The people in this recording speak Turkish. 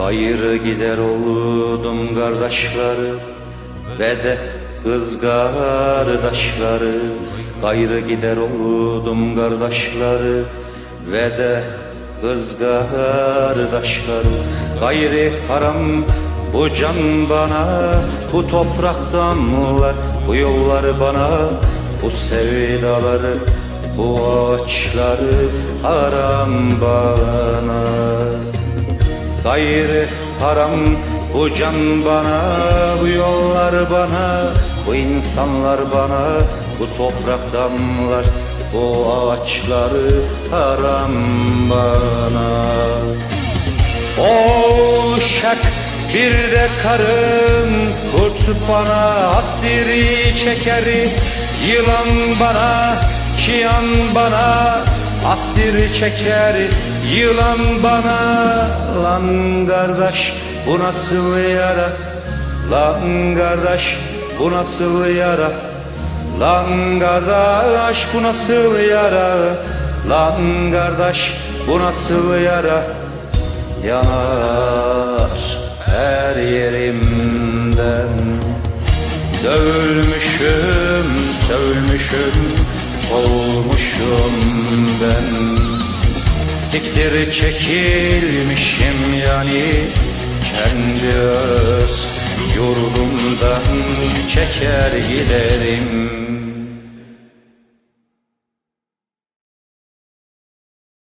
Ayrı gider oldum kardeşleri Ve de kız kardeşleri. Gayrı gider oldum kardeşleri Ve de kız kardeşleri. Gayri haram bu can bana Bu topraktanlar Bu yolları bana Bu sevdaları Bu ağaçları haram bana Gayrı haram bu can bana Bu yollar bana Bu insanlar bana Bu topraktanlar Bu ağaçları haram bana. O şak bir de karın Kurt bana astiri çekeri Yılan bana Kiyan bana Astir çeker yılan bana. Lan kardeş bu nasıl yara? Lan kardeş bu nasıl yara? Lan kardeş bu nasıl yara? Lan kardeş bu nasıl yara? Yanar her yerimden. Dövülmüşüm, sövülmüşüm, olmuşum ben. Siktir çekilmişim yani kendi öz yurdumdan çeker giderim